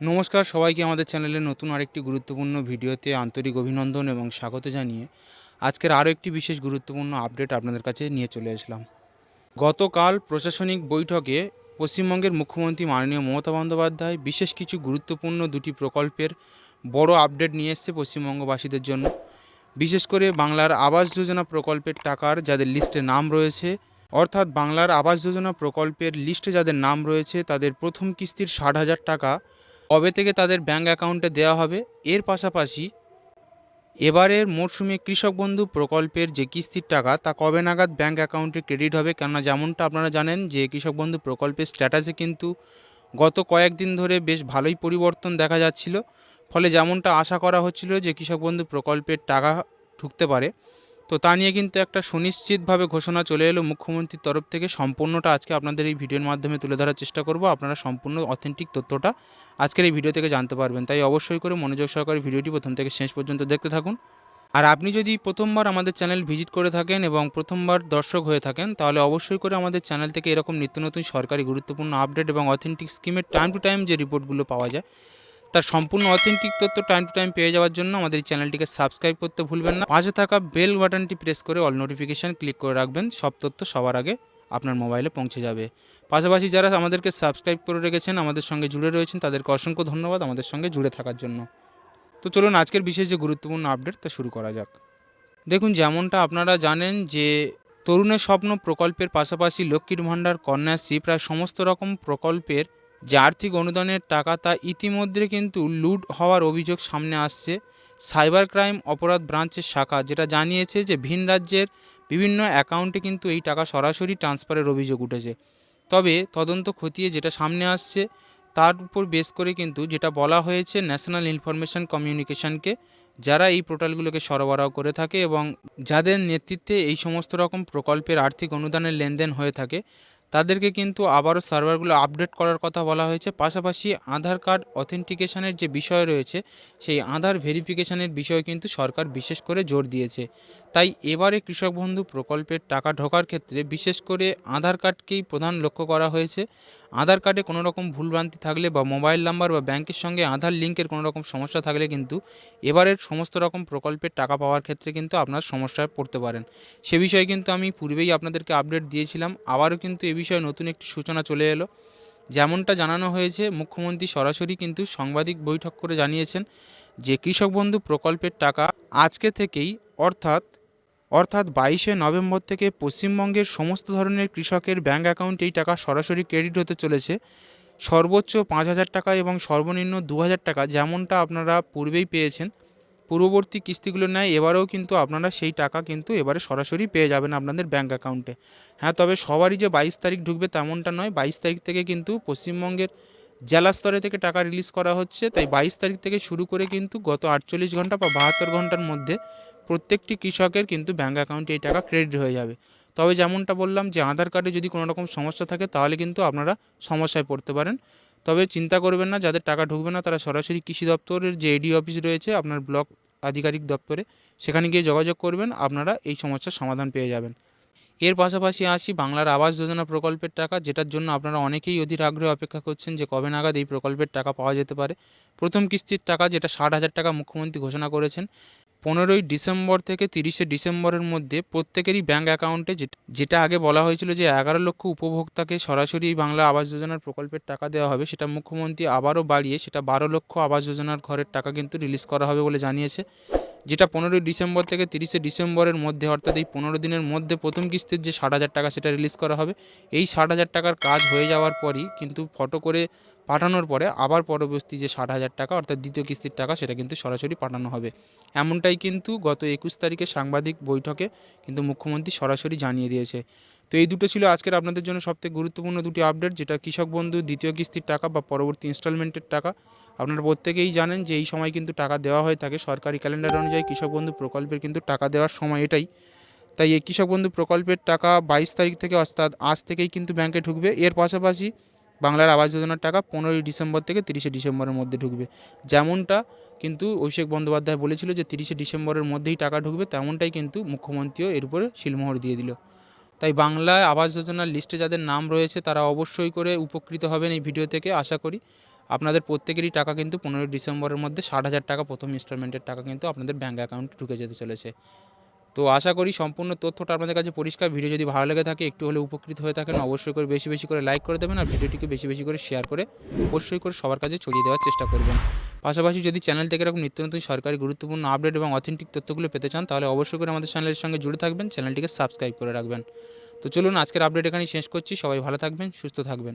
নমস্কার, সবাইকে আমাদের চ্যানেলে নতুন আরেকটি গুরুত্বপূর্ণ ভিডিওতে আন্তরিক অভিনন্দন এবং স্বাগত জানিয়ে আজকের আরও একটি বিশেষ গুরুত্বপূর্ণ আপডেট আপনাদের কাছে নিয়ে চলে আসলাম। গতকাল প্রশাসনিক বৈঠকে পশ্চিমবঙ্গের মুখ্যমন্ত্রী মাননীয় মমতা বন্দ্যোপাধ্যায় বিশেষ কিছু গুরুত্বপূর্ণ দুটি প্রকল্পের বড় আপডেট নিয়ে এসছে পশ্চিমবঙ্গবাসীদের জন্য। বিশেষ করে বাংলার আবাস যোজনা প্রকল্পের টাকার যাদের লিস্টে নাম রয়েছে, অর্থাৎ বাংলার আবাস যোজনা প্রকল্পের লিস্টে যাদের নাম রয়েছে, তাদের প্রথম কিস্তির ষাট হাজার টাকা কবে থেকে তাদের ব্যাঙ্ক অ্যাকাউন্টে দেওয়া হবে? এর পাশাপাশি, এবারের মরশুমে কৃষক বন্ধু প্রকল্পের যে কিস্তির টাকা, তা কবে নাগাদ ব্যাঙ্ক অ্যাকাউন্টে ক্রেডিট হবে? কেননা যেমনটা আপনারা জানেন যে কৃষক বন্ধু প্রকল্পের স্ট্যাটাসে কিন্তু গত কয়েকদিন ধরে বেশ ভালোই পরিবর্তন দেখা যাচ্ছিল। ফলে যেমনটা আশা করা হচ্ছিল যে কৃষক বন্ধু প্রকল্পের টাকা ঢুকতে পারে তো তা নিয়ে কিন্তু একটা সুনিশ্চিতভাবে ঘোষণা চলে এলো মুখ্যমন্ত্রীর তরফ থেকে। সম্পূর্ণটা আজকে আপনাদের এই ভিডিওর মাধ্যমে তুলে ধরার চেষ্টা করব। আপনারা সম্পূর্ণ অথেন্টিক তথ্যটা আজকের এই ভিডিও থেকে জানতে পারবেন। তাই অবশ্যই করে মনোযোগ সহকারে ভিডিওটি প্রথম থেকে শেষ পর্যন্ত দেখতে থাকুন। আর আপনি যদি প্রথমবার আমাদের চ্যানেল ভিজিট করে থাকেন এবং প্রথমবার দর্শক হয়ে থাকেন, তাহলে অবশ্যই করে আমাদের চ্যানেল থেকে এরকম নিত্য নতুন সরকারি গুরুত্বপূর্ণ আপডেট এবং অথেন্টিক স্কিমের টাইম টু টাইম যে রিপোর্টগুলো পাওয়া যায় তার সম্পূর্ণ অথেন্টিক তথ্য টাইম টু টাইম পেয়ে যাওয়ার জন্য আমাদের চ্যানেলটিকে সাবস্ক্রাইব করতে ভুলবেন না। পাশে থাকা বেল বাটনটি প্রেস করে অল নোটিফিকেশান ক্লিক করে রাখবেন। সব তথ্য সবার আগে আপনার মোবাইলে পৌঁছে যাবে। পাশাপাশি যারা আমাদেরকে সাবস্ক্রাইব করে রেখেছেন, আমাদের সঙ্গে জুড়ে রয়েছেন, তাদেরকে অসংখ্য ধন্যবাদ আমাদের সঙ্গে জুড়ে থাকার জন্য। তো চলুন আজকের বিশেষ যে গুরুত্বপূর্ণ আপডেট তা শুরু করা যাক। দেখুন, যেমনটা আপনারা জানেন যে তরুণের স্বপ্ন প্রকল্পের পাশাপাশি লক্ষ্মীর ভাণ্ডার কন্যাশ্রী প্রায় সমস্ত রকম প্রকল্পের যে আর্থিক অনুদানের টাকা তা ইতিমধ্যে কিন্তু লুট হওয়ার অভিযোগ সামনে আসছে। সাইবার ক্রাইম অপরাধ ব্রাঞ্চের শাখা, যেটা জানিয়েছে যে ভিন রাজ্যের বিভিন্ন অ্যাকাউন্টে কিন্তু এই টাকা সরাসরি ট্রান্সফারের অভিযোগ উঠেছে। তবে তদন্ত খতিয়ে যেটা সামনে আসছে, তার উপর বেস করে কিন্তু যেটা বলা হয়েছে ন্যাশনাল ইনফরমেশন কমিউনিকেশনকে, যারা এই পোর্টালগুলোকে সরবরাহ করে থাকে এবং যাদের নেতৃত্বে এই সমস্ত রকম প্রকল্পের আর্থিক অনুদানের লেনদেন হয়ে থাকে তাদেরকে কিন্তু আবারও সার্ভারগুলো আপডেট করার কথা বলা হয়েছে। পাশাপাশি আধার কার্ড অথেন্টিকেশানের যে বিষয় রয়েছে, সেই আধার ভেরিফিকেশানের বিষয়ে কিন্তু সরকার বিশেষ করে জোর দিয়েছে। তাই এবারে কৃষক বন্ধু প্রকল্পের টাকা ঢোকার ক্ষেত্রে বিশেষ করে আধার কার্ডকেই প্রধান লক্ষ্য করা হয়েছে। আধার কার্ডে কোনো রকম ভুলভ্রান্তি থাকলে বা মোবাইল নাম্বার বা ব্যাংকের সঙ্গে আধার লিঙ্কের কোনো রকম সমস্যা থাকলে কিন্তু এবারের সমস্ত রকম প্রকল্পের টাকা পাওয়ার ক্ষেত্রে কিন্তু আপনার সমস্যায় পড়তে পারেন। সে বিষয়ে কিন্তু আমি পূর্বেই আপনাদেরকে আপডেট দিয়েছিলাম। আবারও কিন্তু এ বিষয়ে নতুন একটি সূচনা চলে এলো। যেমনটা জানানো হয়েছে, মুখ্যমন্ত্রী সরাসরি কিন্তু সাংবাদিক বৈঠক করে জানিয়েছেন যে কৃষক বন্ধু প্রকল্পের টাকা আজকে থেকেই অর্থাৎ অর্থাৎ বাইশে নভেম্বর থেকে পশ্চিমবঙ্গের সমস্ত ধরনের কৃষকের ব্যাঙ্ক অ্যাকাউন্টে এই টাকা সরাসরি ক্রেডিট হতে চলেছে। সর্বোচ্চ পাঁচ হাজার টাকা এবং সর্বনিম্ন দু হাজার টাকা যেমনটা আপনারা পূর্বেই পেয়েছেন, পূর্ববর্তী কিস্তিগুলো নেয়, এবারেও কিন্তু আপনারা সেই টাকা কিন্তু এবারে সরাসরি পেয়ে যাবেন আপনাদের ব্যাঙ্ক অ্যাকাউন্টে। হ্যাঁ তবে সবারই যে বাইশ তারিখ ঢুকবে তেমনটা নয়, বাইশ তারিখ থেকে কিন্তু পশ্চিমবঙ্গের জেলা স্তরে থেকে টাকা রিলিজ করা হচ্ছে। তাই বাইশ তারিখ থেকে শুরু করে কিন্তু গত আটচল্লিশ ঘণ্টা বা বাহাত্তর ঘণ্টার মধ্যে প্রত্যেকটি কৃষকের কিন্তু ব্যাঙ্ক অ্যাকাউন্টে এই টাকা ক্রেডিট হয়ে যাবে। তবে যেমনটা বললাম যে আধার কার্ডে যদি কোনো রকম সমস্যা থাকে, তাহলে কিন্তু আপনারা সমস্যায় পড়তে পারেন। তবে চিন্তা করবেন না, যাদের টাকা ঢুকবে না, তারা সরাসরি কৃষি দপ্তরের যে এডি অফিস রয়েছে, আপনার ব্লক আধিকারিক দপ্তরে, সেখানে গিয়ে যোগাযোগ করবেন, আপনারা এই সমস্যার সমাধান পেয়ে যাবেন। এর পাশাপাশি আসি বাংলার আবাস যোজনা প্রকল্পের টাকা, যেটার জন্য আপনারা অনেকেই অধীর আগ্রহে অপেক্ষা করছেন যে কবে নাগাদ এই প্রকল্পের টাকা পাওয়া যেতে পারে। প্রথম কিস্তির টাকা, যেটা ষাট হাজার টাকা মুখ্যমন্ত্রী ঘোষণা করেছেন, পনেরোই ডিসেম্বর থেকে তিরিশে ডিসেম্বরের মধ্যে প্রত্যেকেরই ব্যাঙ্ক অ্যাকাউন্টে যেটা আগে বলা হয়েছিল যে এগারো লক্ষ উপভোক্তাকে সরাসরি বাংলা আবাস যোজনার প্রকল্পের টাকা দেওয়া হবে, সেটা মুখ্যমন্ত্রী আবারও বাড়িয়ে, সেটা বারো লক্ষ আবাস যোজনার ঘরের টাকা কিন্তু রিলিজ করা হবে বলে জানিয়েছে। যেটা পনেরোই ডিসেম্বর থেকে তিরিশে ডিসেম্বরের মধ্যে, অর্থাৎ এই পনেরো দিনের মধ্যে প্রথম কিস্তির যে ষাট হাজার টাকা সেটা রিলিজ করা হবে, এই ষাট হাজার টাকার কাজ হয়ে যাওয়ার পরই কিন্তু ফটো করে পাঠানোর পরে আবার পরবর্তী যে ষাট হাজার টাকা, অর্থাৎ দ্বিতীয় কিস্তির টাকা, সেটা কিন্তু সরাসরি পাঠানো হবে। এমনটাই কিন্তু গত একুশ তারিখে সাংবাদিক বৈঠকে কিন্তু মুখ্যমন্ত্রী সরাসরি জানিয়ে দিয়েছে। তো এই দুটো ছিল আজকের আপনাদের জন্য সবথেকে গুরুত্বপূর্ণ দুটি আপডেট, যেটা কৃষক বন্ধু দ্বিতীয় কিস্তির টাকা বা পরবর্তী ইনস্টলমেন্টের টাকা। আপনারা প্রত্যেকেই জানেন যে এই সময় কিন্তু টাকা দেওয়া হয়ে থাকে। সরকারি ক্যালেন্ডার অনুযায়ী কৃষক বন্ধু প্রকল্পের কিন্তু টাকা দেওয়ার সময় এটাই। তাই এই কৃষক বন্ধু প্রকল্পের টাকা বাইশ তারিখ থেকে, অর্থাৎ আজ থেকেই কিন্তু ব্যাংকে ঢুকবে। এর পাশাপাশি বাংলার আবাস যোজনার টাকা পনেরোই ডিসেম্বর থেকে তিরিশে ডিসেম্বরের মধ্যে ঢুকবে। যেমনটা কিন্তু অভিষেক বন্দ্যোপাধ্যায় বলেছিল যে তিরিশে ডিসেম্বরের মধ্যেই টাকা ঢুকবে, তেমনটাই কিন্তু মুখ্যমন্ত্রীও এর উপরে শিলমোহর দিয়ে দিল। তাই বাংলায় আবাস যোজনার লিস্টে যাদের নাম রয়েছে তারা অবশ্যই করে উপকৃত হবেন এই ভিডিও থেকে, আশা করি। আপনাদের প্রত্যেকেরই টাকা কিন্তু পনেরোই ডিসেম্বরের মধ্যে ষাট হাজার টাকা প্রথম ইনস্টলমেন্টের টাকা কিন্তু আপনাদের ব্যাঙ্ক অ্যাকাউন্টে ঢুকে যেতে চলেছে। তো আশা করি সম্পূর্ণ তথ্যটা আপনাদের কাছে পরিষ্কার। ভিডিও যদি ভালো লেগে থাকে, একটু হলে উপকৃত হয়ে থাকেন, অবশ্যই করে বেশি বেশি করে লাইক করে দেবেন আর ভিডিওটিকে বেশি বেশি করে শেয়ার করে অবশ্যই করে সবার কাছে ছড়িয়ে দেওয়ার চেষ্টা করবেন। পাশাপাশি যদি চ্যানেল থেকে এরকম নিত্য নতুন সরকারি গুরুত্বপূর্ণ আপডেট এবং অথেন্টিক তথ্যগুলো পেতে চান, তাহলে অবশ্যই করে আমাদের চ্যানেলের সঙ্গে জুড়ে থাকবেন চ্যানেলটিকে সাবস্ক্রাইব করে রাখবেন। তো চলুন আজকের আপডেট এখানেই শেষ করছি, সবাই ভালো থাকবেন, সুস্থ থাকবেন।